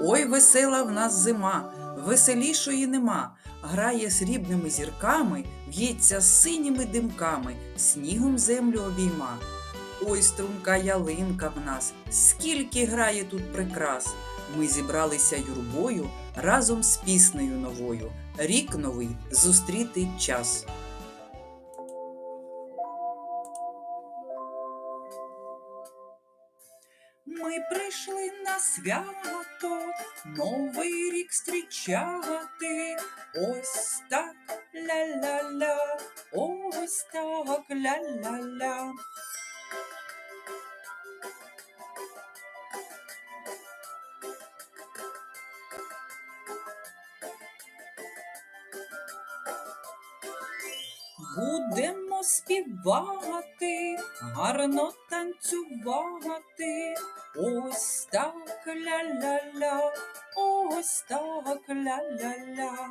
Ой, весела в нас зима, веселішої нема. Грає срібними зірками, в'ється синіми димками, снігом землю обійма. Ой, струнка ялинка в нас, скільки грає тут прикрас. Ми зібралися юрбою разом з піснею новою. Рік новий зустріти час. Ми прийшли на свято, Новий рік зустрічати. Ось так ля-ля-ля, ось так ля-ля-ля гарно співати, гарно танцювати, ось так ля-ля-ля, ось так ля-ля-ля.